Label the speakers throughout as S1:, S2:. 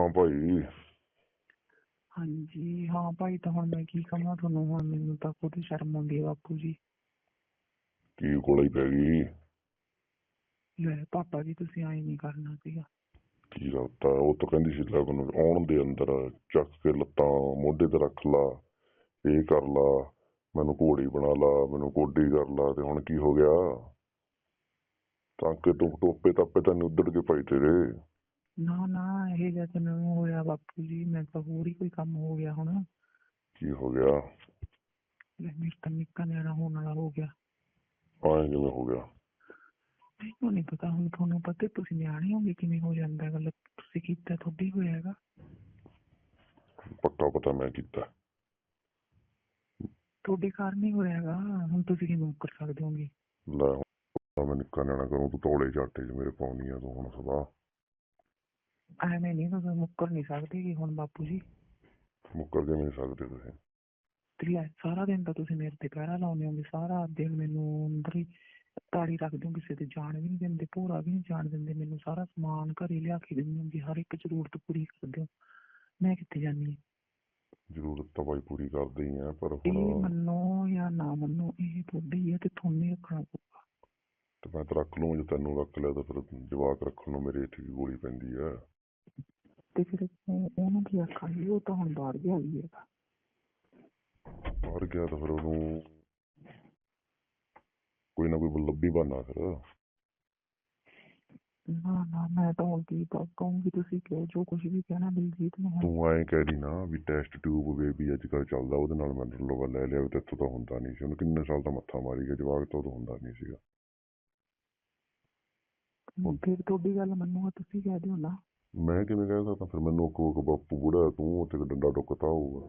S1: ਹਾਂ ਭਾਈ।
S2: ਹਾਂਜੀ ਹਾਂ ਭਾਈ ਤਾਂ ਹੁਣ ਮੈਂ ਕੀ ਕਹਾਂ ਤੁਹਾਨੂੰ ਹੁਣ ਮੈਨੂੰ ਤਾਂ ਖੁਦ ਸ਼ਰਮ ਆਉਂਦੀ ਹੈ ਬਾਪੂ ਜੀ।
S1: ਕੀ ਕੋਲੇ ਪੈ ਗਈ?
S2: ਲੈ ਪਾਪਾ ਜੀ ਤੁਸੀਂ ਆਈ ਨਹੀਂ ਕਰਨਾ ਸੀਗਾ।
S1: ਕੀ ਕਰਤਾ ਉਹ ਤਾਂ ਕਹਿੰਦੀ ਸੀ ਲੈ ਮੈਨੂੰ ਆਉਣ ਦੇ ਅੰਦਰ ਚੱਕ ਕੇ ਲੱਤਾਂ ਮੋਢੇ ਤੇ ਰੱਖ ਲਾ ਇਹ ਕਰ ਲਾ ਮੈਨੂੰ ਘੋੜੀ ਬਣਾ ਲਾ ਮੈਨੂੰ ਕੋਡੀ ਕਰ ਲਾ ਤੇ ਹੁਣ ਕੀ ਹੋ ਗਿਆ? ਤਾਂ ਕਿ ਤੂੰ ਟੋਪੇ ਟਾਪੇ ਤਾਂ ਨੀ ਉੱਧੜ ਕੇ ਭਾਈ ਤੇਰੇ।
S2: ਨਾ ਨਾ ਇਹ ਜਿਹਾ ਤਾਂ ਨਹੀਂ ਹੋਇਆ ਬਾਪੂ ਜੀ ਮੈਂ ਤਾਂ ਹੋਰ ਹੀ ਕੋਈ ਕੰਮ ਹੋ ਗਿਆ ਹੁਣ।
S1: ਕੀ ਹੋ ਗਿਆ?
S2: ਲੈ ਮੇਰਾ ਤਾਂ ਨਿੱਕਾ ਨਿਆਣਾ ਹੋਣ ਵਾਲਾ ਹੋ ਗਿਆ।
S1: ਆਏ ਕਿਵੇਂ ਹੋ ਗਿਆ?
S2: ਮੈਨੂੰ ਨਹੀਂ ਪਤਾ ਹੁਣ ਤੁਹਾਨੂੰ ਪਤਾ ਤੁਸੀਂ ਨਿਆਣੇ ਹੋਗੇ ਕਿਵੇਂ ਹੋ ਜਾਂਦਾ ਹੈ ਗੱਲ ਤੁਸੀਂ ਕੀਤਾ ਤੁਹਾਡੀ ਹੋਇਆ ਹੈਗਾ।
S1: ਪੱਕਾ ਪਤਾ ਮੈਂ ਕੀਤਾ।
S2: ਤੁਹਾਡੇ ਕਾਰਨ ਹੀ ਹੋਇਆ ਹੈਗਾ ਹੁਣ ਤੁਸੀਂ ਕਿਵੇਂ ਕਰ ਸਕਦੇ ਹੋਗੇ?
S1: ਲੈ ਹੁਣ ਮੈਂ ਨਿੱਕਾ ਨਿਆਣਾ ਕਰੂੰ ਤੂੰ ਤੋਲੇ ਝਾਟੇ 'ਚ ਮੇਰੇ ਪਾਉਣੀ ਆ ਤੂੰ ਹੁਣ ਸਦਾ।
S2: ਐਵੇਂ ਨਹੀਂ ਤੁਸੀਂ ਮੁੱਕਰ ਨਹੀਂ ਸਕਦੇ ਕਿ ਹੁਣ ਬਾਪੂ ਜੀ।
S1: ਮੁੱਕਰ ਕੇ ਨਹੀਂ ਸਕਦੇ ਤੁਸੀਂ?
S2: ਤੇ ਲੈ ਸਾਰਾ ਦਿਨ ਤਾਂ ਤੁਸੀਂ ਮੇਰੇ ਤੇ ਪਹਿਰਾ ਲਾਉਂਦੇ ਹੋਗੇ ਸਾਰਾ ਦਿਨ ਮੈਨੂੰ ਅੰਦਰ ਹੀ ਤਾੜੀ ਰੱਖਦੇ ਹੋ ਕਿਸੇ ਤੇ ਜਾਣ ਵੀ ਨਹੀਂ ਦਿੰਦੇ ਭੋਰਾ ਵੀ ਨਹੀਂ ਜਾਣ ਦਿੰਦੇ ਮੈਨੂੰ ਸਾਰਾ ਸਮਾਨ ਘਰੇ ਲਿਆ ਕੇ ਦਿੰਦੇ ਹੋਗੇ ਹਰ ਇੱਕ ਜ਼ਰੂਰਤ ਪੂਰੀ ਕਰਦੇ ਹੋ। ਮੈਂ ਕਿੱਥੇ ਹਾਂ?
S1: ਜ਼ਰੂਰਤ ਤਾਂ ਭਾਈ ਪੂਰੀ ਕਰਦੇ ਹੀ ਆ ਪਰ
S2: ਇਹ
S1: ਹੁਣ
S2: ਮੰਨੋ ਜਾਂ ਨਾ ਮੰਨੋ ਇਹ ਤੁਹਾਡੀ ਹੀ ਤੇ ਤੁਹਾਨੂੰ ਰੱਖਣਾ ਪਊਗਾ।
S1: ਤੇ ਮੈਂ ਤਾਂ ਰੱਖ ਲੂੰ ਜੇ ਤੈਨੂੰ ਰੱਖ ਲਿਆ ਤਾਂ ਫਿਰ ਜਵਾਕ ਰੱਖਣ ਨੂੰ ਮੇਰੇ ਇੱਥੇ ਗੋਲੀ ਪੈਂਦੀ ਆ।
S2: ਤੇ ਫਿਰ ਉਹ- ਉਹਨੂੰ ਕੀ ਆਖਾਂਗੇ ਉਹ ਤਾਂ ਹੁਣ ਬਾਹਰ ਗਿਆ ਹੀ ਹੈਗਾ।
S1: ਬਾਹਰ ਗਿਆ ਤਾਂ ਫਿਰ ਉਹਨੂੰ ਕੋਈ ਨਾ ਕੋਈ ਲੱਭੀ ਬਹਾਨਾ ਫਿਰ।
S2: ਨਾ ਨਾ ਮੈਂ ਤਾਂ ਹੁਣ ਕੀ ਕਹੂੰਗੀ ਤੁਸੀਂ ਕਿਉਂ ਜੋ ਕੁਝ ਵੀ ਕਹਿਣਾ ਦਿਲਜੀਤ ਨੂੰ
S1: ਤੂੰ ਐਂ ਕਹਿ ਰਹੀ ਨਾ ਵੀ ਟੈਸਟ ਟਿਊਬ ਬੇਬੀ ਅੱਜ ਕੱਲ ਚੱਲਦਾ ਉਹਦੇ ਨਾਲ ਮੈਂ ਲਵਾ ਲੈ ਲਿਆ ਵੀ ਤੇਥੋਂ ਤਾਂ ਹੁੰਦਾ ਨਹੀਂ ਸੀ। ਉਹਨੂੰ ਕਿੰਨੇ ਸਾਲ ਦਾ ਮੱਥਾ ਮਾਰੀ ਗਿਆ ਜਵਾਕ ਤੋਂ ਉਦੋਂ ਹੁੰਦਾ ਨਹੀਂ ਸੀਗਾ।
S2: ਫਿਰ ਤੁਹਾਡੀ ਗੱਲ ਮੰਨੂਗਾ ਤੁਸੀਂ ਕਹਿ ਦਿਓ ਨਾ।
S1: ਮੈਂ ਕਿਵੇਂ ਕਹਿ ਸਕਦਾ? ਫਿਰ ਮੈਨੂੰ ਕੋ ਕੋ ਬਾਪੂ ਬੁੜਾ ਤੂੰ ਉੱਥੇ ਡੰਡਾ ਟੁੱਕਤਾ ਹੋਊਗਾ।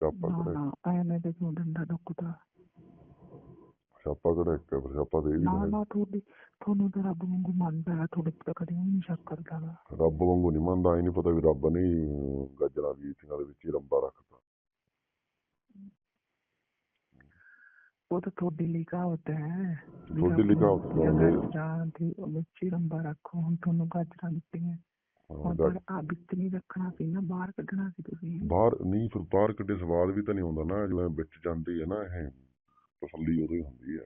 S1: ਸਿਆਪਾ
S2: ਨਾ
S1: ਕਰੇ
S2: ਨਾ ਐਵੇਂ ਤੇ ਡੰਡਾ ਡੁੱਕਦਾ।
S1: ਸਿਆਪਾ ਕਰੇ ਇੱਕ ਫਿਰ ਸਿਆਪਾ ਦੇ ਵੀ
S2: ਨਾ
S1: ਤਾਂ
S2: ਨਾ ਤੁਹਾਡੀ ਤੁਹਾਨੂੰ ਤਾਂ ਰੱਬ ਵਾਂਗੂ ਮੰਨਦਾ ਹੈ ਤੁਹਾਡੇ ਤੇ ਤਾਂ ਕਦੇ ਨਹੀਂ ਸ਼ੱਕ ਕਰਦਾ ਗਾ।
S1: ਰੱਬ ਵਾਂਗੂ ਨਹੀਂ ਮੰਨਦਾ ਇਹ ਨਹੀਂ ਪਤਾ ਵੀ ਰੱਬ ਨੇ ਹੀ ਗੱਜਣਾ ਗੀਤੀਆਂ ਦੇ ਵਿੱਚ ਹੀ ਰੰਬਾ ਰੱਖਤਾ।
S2: ਉਹ ਤਾਂ ਤੁਹਾਡੇ ਲਈ ਕਹਾਵਤ ਹੈ ਵੀ
S1: ਤੁਹਾਡੇ ਲਈ
S2: ਰੱਬ
S1: ਕਹਾਵਤ
S2: ਦੀਆਂ
S1: ਬਣਾਉਂਦੇ।
S2: ਗਾਜਰਾਂ ਦੇ ਵਿੱਚ ਹੀ ਰੰਬਾ ਰੱਖੋ ਹੁਣ ਤੁਹਾਨੂੰ ਗਾਜਰਾਂ ਦਿੱਤੀਆਂ।
S1: ਹਾਂ,
S2: ਹੁਣ ਆ ਰੱਖਣਾ ਸੀ ਨਾ ਬਾਹਰ ਕੱਢਣਾ ਸੀ ਤੁਸੀਂ।
S1: ਬਾਹਰ ਨਹੀਂ ਫਿਰ ਬਾਹਰ ਕਿੱਡੇ ਸਵਾਦ ਵੀ ਤਾਂ ਨਹੀਂ ਹੁੰਦਾ ਨਾ ਜਿਵੇਂ ਵਿੱਚ ਜਾਂਦੀ ਹੈ ਨਾ ਇਹ ਤਸੱਲੀ ਉਦੋਂ ਹੀ ਹੁੰਦੀ ਹੈ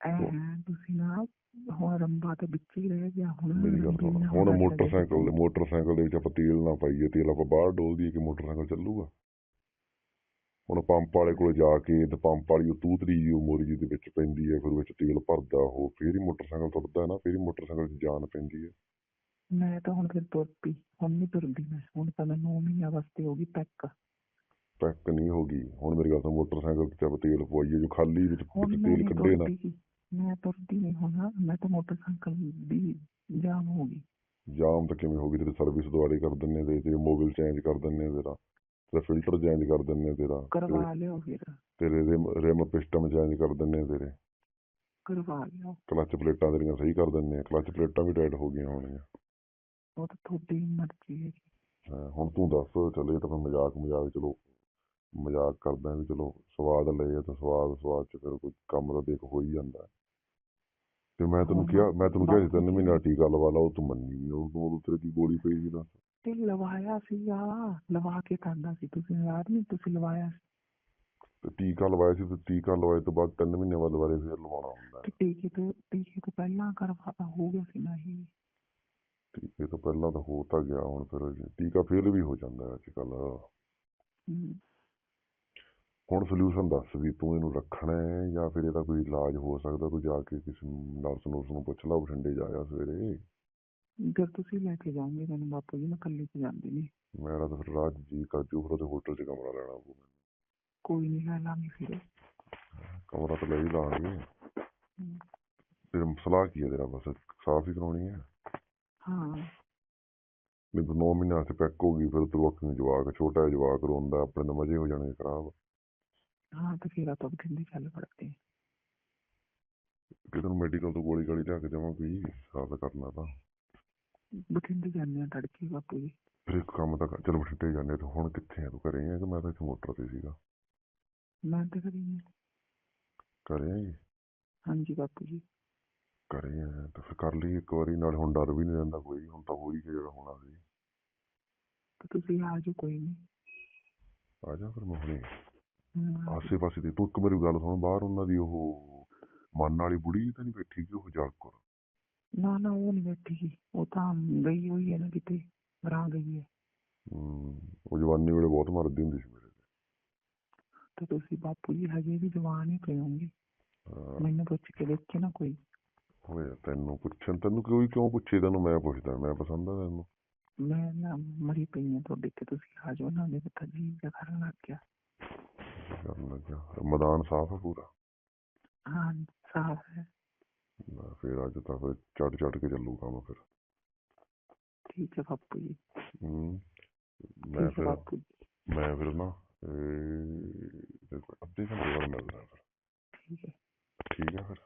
S2: ਐ ਤੁਸੀਂ ਨਾ ਹੁਣ ਰੰਬਾ ਤਾਂ ਵਿੱਚ ਹੀ ਰਹਿ ਗਿਆ ਹੁਣ
S1: ਮੇਰੀ ਗੱਲ
S2: ਰੰਬੀ
S1: ਸੁਣ
S2: ਨਾ
S1: ਹੁਣ
S2: ਹੋਣਾ
S1: ਮੋਟਰਸਾਈਕਲ ਦੇ ਮੋਟਰਸਾਈਕਲ ਦੇ ਵਿੱਚ ਆਪਾਂ ਤੇਲ ਨਾ ਪਾਈਏ ਤੇਲ ਆਪਾਂ ਬਾਹਰ ਡੋਲ ਦਈਏ ਕਿ ਮੋਟਰਸਾਈਕਲ ਚੱਲੂਗਾ? ਹੁਣ ਪੰਪ ਵਾਲੇ ਕੋਲ ਜਾ ਕੇ ਤੇ ਪੰਪ ਵਾਲੀ ਉਹ ਤੂਤਰੀ ਜੀ ਮੋਰੀ ਜੀ ਦੇ ਵਿੱਚ ਪੈਂਦੀ ਹੈ ਫਿਰ ਵਿੱਚ ਤੇਲ ਭਰਦਾ ਉਹ ਫੇਰ ਹੀ ਮੋਟਰਸਾਈਕਲ ਤੁਰਦਾ ਹੈ ਨਾ ਫੇਰ ਹੀ ਮੋਟਰਸਾਈਕਲ 'ਚ ਜਾਨ ਪੈਂਦੀ ਹੈ।
S2: ਮੈਂ ਤਾਂ ਹੁਣ ਫਿਰ ਤੁਰ ਪਈ ਹੁਣ ਨਹੀਂ ਤੁਰਦੀ ਮੈਂ ਹੁਣ ਤਾਂ ਮੈਨੂੰ ਮਹੀਨਿਆਂ ਵਾਸਤੇ ਹੋ ਗਈ ਪੈਕ।
S1: ਪੈਕ ਨਹੀਂ ਹੋਗੀ ਹੁਣ ਮੇਰੀ ਗੱਲ ਸੁਣ ਮੋਟਰਸਾਈਕਲ ਤੇ ਆਪਾਂ ਤੇਲ ਪਵਾਈਏ ਜੋ ਖਾਲੀ ਵਿੱਚ
S2: ਹੁਣ
S1: ਵਿੱਚ
S2: ਮੈਂ
S1: ਤੇਲ
S2: ਨਹੀਂ
S1: ਕੱਢੇ ਨਾ।
S2: ਤੁਰਦੀ ਮੈਂ ਤੁਰਦੀ ਨਹੀਂ ਹੁਣ ਮੈਂ ਤਾਂ ਮੋਟਰਸਾਈਕਲ ਦੀ ਜਾਮ ਹੋ ਗਈ।
S1: ਜਾਮ ਤਾਂ ਕਿਵੇਂ ਹੋਗੀ ਤੇ ਸਰਵਿਸ ਦੁਆਰੇ ਕਰ ਦਿੰਨੇ ਤੇ ਤੇਰੇ ਮੋਬਾਈਲ ਚੇਂਜ ਕਰ ਦਿੰਨੇ ਤੇਰਾ ਤੇਰਾ ਫਿਲਟਰ ਚੇਂਜ ਕਰ ਦਿੰਨੇ ਤੇਰਾ
S2: ਕਰਵਾ ਲਿਓ ਫਿਰ।
S1: ਤੇਰੇ ਰਿਮ ਰਿਮ ਪਿਸਟਮ ਚੇਂਜ ਕਰ ਦਿੰਨੇ ਤੇਰੇ।
S2: ਕਰਵਾ ਲਿਓ।
S1: ਕਲੱਚ ਪਲੇਟਾਂ ਤੇਰੀਆਂ ਸਹੀ ਕਰ ਦਿੰਨੇ ਆ ਕਲੱਚ ਪਲੇਟਾਂ ਵੀ ਟਾਈਟ ਹੋ ਗਈਆਂ ਹੋਣੀਆਂ।
S2: ਉਹ ਤਾਂ ਤੁਹਾਡੀ ਮਰਜ਼ੀ ਹੈ
S1: ਹਾਂ, ਹੁਣ ਤੂੰ ਦੱਸ ਚੱਲ ਤਾਂ ਮਜ਼ਾਕ ਮਜ਼ਾਕ ਚਲੋ ਮਜ਼ਾਕ ਕਰਦਾ ਵੀ ਚਲੋ ਸਵਾਦ ਲਏ ਆ ਤਾਂ ਸਵਾਦ ਸਵਾਦ ਚ ਫਿਰ ਕੋਈ ਕੰਮ ਤਾਂ ਦੇਖ ਹੋ ਹੀ ਜਾਂਦਾ ਹੈ। ਤੇ ਮੈਂ ਤੈਨੂੰ ਕਿਹਾ ਮੈਂ ਤੈਨੂੰ ਕਿਹਾ ਸੀ ਤਿੰਨ ਮਹੀਨੇ ਦਾ ਟੀਕਾ ਲਵਾ ਲਾ ਉਹ ਤੂੰ ਮੰਨੀ ਨਹੀਂ ਉਹ ਉਦੋਂ ਤੇਰੇ ਕੀ ਗੋਲੀ ਪਈ ਸੀ ਦੱਸ
S2: ਤੇ ਲਵਾਇਆ ਸੀਗਾ ਲਵਾ ਕੇ ਕਰਦਾ ਸੀ ਤੁਸੀਂ ਯਾਦ ਨਹੀਂ ਤੁਸੀਂ ਲਵਾਇਆ ਸੀ
S1: ਤੇ ਟੀਕਾ ਲਵਾਇਆ ਸੀ ਤੇ ਟੀਕਾ ਲਵਾਏ ਤੋਂ ਬਾਅਦ ਤਿੰਨ ਮਹੀਨੇ ਬਾਅਦ ਦੁਬਾਰੇ ਫੇਰ ਲਵਾਉਣਾ ਹੁੰਦਾ ਹੈ।
S2: ਤੇ ਟੀਕੇ ਤੋਂ ਟੀਕੇ ਤੋਂ ਪਹਿਲਾਂ ਕਰਵਾਤਾ ਹੋ ਗਿਆ ਸੀ ਨਾ ਇਹ
S1: ਟੀਕੇ ਤੋਂ ਪਹਿਲਾਂ ਤਾਂ ਹੋ ਤਾਂ ਗਿਆ ਹੁਣ ਫਿਰ ਟੀਕਾ ਫੇਲ ਵੀ ਹੋ ਜਾਂਦਾ ਅੱਜ ਕੱਲ ਹੁਣ ਸੋਲੂਸ਼ਨ ਦੱਸ ਵੀ ਤੂੰ ਇਹਨੂੰ ਰੱਖਣਾ ਹੈ ਜਾਂ ਫਿਰ ਇਹਦਾ ਕੋਈ ਇਲਾਜ ਹੋ ਸਕਦਾ ਤੂੰ ਜਾ ਕੇ ਕਿਸੇ ਨਰਸ ਨੂੰ ਨੂੰ ਪੁੱਛ ਲਾ ਬਠਿੰਡੇ ਜਾਇਆ ਸਵੇਰੇ।
S2: ਫਿਰ ਤੁਸੀਂ ਲੈ ਕੇ ਜਾਓਗੇ ਮੈਨੂੰ ਬਾਪੂ ਜੀ ਮੈਂ ਇਕੱਲੀ ਤੇ ਜਾਂਦੀ ਨਹੀਂ।
S1: ਮੇਰਾ ਤਾਂ ਫਿਰ ਰਾਤ ਜੀ ਕਾਜੂ ਫਿਰ ਉਹਦੇ ਹੋਟਲ 'ਚ ਕਮਰਾ ਲੈਣਾ ਪਊ
S2: ਕੋਈ ਨਹੀਂ ਲੈ ਲਾਂਗੇ ਫਿਰ।
S1: ਕਮਰਾ ਤਾਂ ਲੈ ਹੀ ਲਾਂਗੇ। ਫਿਰ ਸਲਾਹ ਕੀ ਹੈ ਤੇਰਾ ਬਸ ਸਾਫ਼ ਹੀ ਕਰਾਉਣੀ ਹੈ?
S2: ਹਾਂ।
S1: ਨਹੀਂ ਤੂੰ 9 ਮਹੀਨੇ ਵਾਸਤੇ ਪੈਕ ਹੋ ਗਈ ਫਿਰ ਤੂੰ ਅੱਖ ਜਵਾਕ ਛੋਟਾ ਜਿਹਾ ਜਵਾਕ ਰੋਂਦਾ ਆਪਣੇ ਤਾਂ ਮਜ਼ੇ ਹੋ ਜਾਣਗੇ ਖਰਾਬ।
S2: ਹਾਂ ਤੇ ਫਿਰ ਆਪਾਂ ਬਠਿੰਡੇ ਚੱਲ ਪੜਦੇ
S1: ਕਿ। ਤੈਨੂੰ ਮੈਡੀਕਲ ਤੋਂ ਗੋਲੀ ਗਾਲੀ ਲਿਆ ਕੇ ਦੇਵਾਂ ਕੋਈ ਸਾਫ਼ ਕਰਨਾ ਤਾਂ।
S2: ਬਠਿੰਡੇ ਜਾਂਦੇ ਆ ਤੜਕੇ ਬਾਪੂ ਜੀ।
S1: ਫਿਰ ਇੱਕ ਕੰਮ ਤਾਂ ਚਲ ਬਠਿੰਡੇ ਜਾਂਦੇ ਤੂੰ ਹੁਣ ਕਿੱਥੇ ਆ ਤੂੰ? ਘਰੇ ਆ ਕਿ ਮੈਂ ਤਾਂ ਇੱਥੇ ਮੋਟਰ ਤੇ ਸੀਗਾ?
S2: ਮੈਂ ਤੇ ਕਰੀ
S1: ਘਰੇ ਆ ਜੀ?
S2: ਹਾਂਜੀ ਬਾਪੂ ਜੀ।
S1: ਕਰੇ ਆ ਤਾਂ ਫਿਰ ਕਰ ਲਈ ਇੱਕ ਵਾਰੀ ਨਾਲੇ ਹੁਣ ਡਰ ਵੀ ਨਹੀਂ ਰਹਿੰਦਾ ਕੋਈ ਹੁਣ ਤਾਂ ਹੋ ਹੀ ਗਿਆ ਜਿਹੜਾ ਹੋਣਾ ਸੀ।
S2: ਤੇ ਤੁਸੀਂ ਆ ਜਾਓ ਕੋਈ ਨਹੀਂ
S1: ਆ ਜਾ ਫਿਰ ਮੈਂ ਹੁਣੇ।
S2: ਹਮ,
S1: ਆਸੇ ਪਾਸੇ ਦੀ ਤੂੰ ਇੱਕ ਵਾਰੀ ਗੱਲ ਸੁਣ ਬਾਹਰ ਉਹਨਾਂ ਦੀ ਉਹ ਮਨ ਵਾਲੀ ਬੁੜੀ ਤਾਂ ਨਹੀਂ ਬੈਠੀ ਕਿ ਉਹ ਜਾਗੋ
S2: ਨਾ ਨਾ ਉਹ ਨਹੀਂ ਬੈਠੀ। ਉਹ ਤਾਂ ਗਈ ਹੋਈ ਹੈ ਨਾ ਕਿਤੇ ਗਰਾਂ ਗਈ ਹੈ।
S1: ਹਮ, ਉਹ ਜਵਾਨੀ ਵੇਲੇ ਬਹੁਤ ਮਰਦੀ ਹੁੰਦੀ ਸੀ ਮੇਰੇ।
S2: ਤੇ ਤੁਸੀਂ ਬਾਪੂ ਜੀ ਹਜੇ ਵੀ ਜਵਾਨ ਹੀ ਪਏ ਹੋਗੇ
S1: ਹਾਂ,
S2: ਮੈਨੂੰ ਪੁੱਛ ਕੇ ਦੇਖੇ ਨਾ ਕੋਈ।
S1: ਹੋਇਆ ਤੈਨੂੰ ਪੁੱਛਣ ਤੈਨੂੰ ਕੋਈ ਕਿਉਂ ਪੁੱਛੇ? ਤੈਨੂੰ ਮੈਂ ਪੁੱਛਦਾ ਮੈਂ ਪਸੰਦ ਆ ਤੈਨੂੰ।
S2: ਮੈਂ ਨਾ ਮਰੀ ਪਈ ਹਾਂ ਤੁਹਾਡੇ ਤੇ ਤੁਸੀਂ ਆ ਜਾਓ ਨਾ ਮੇਰੇ ਤਾਂ ਜੀ ਜਿਹਾ ਕਰਨ ਲੱਗ ਗਿਆ।
S1: ਕਰਨ ਮੈਦਾਨ ਸਾਫ਼ ਆ ਪੂਰਾ?
S2: ਹਾਂ ਸਾਫ਼ ਹੈ।
S1: ਮੈਂ ਫਿਰ ਅੱਜ ਤਾਂ ਫਿਰ ਚੜ ਚੜ ਕੇ ਚੱਲੂ ਕੰਮ ਫਿਰ।
S2: ਠੀਕ ਹੈ ਬਾਪੂ ਜੀ।
S1: ਮੈਂ ਫਿਰ
S2: ਬਾਪੂ
S1: ਮੈਂ ਫਿਰ ਨਾ ਇਹ, ਅੱਧੇ ਘੰਟੇ ਬਾਅਦ ਮਿਲਦਾ ਫਿਰ।
S2: ਠੀਕ ਹੈ।
S1: ਠੀਕ ਹੈ ਫਿਰ।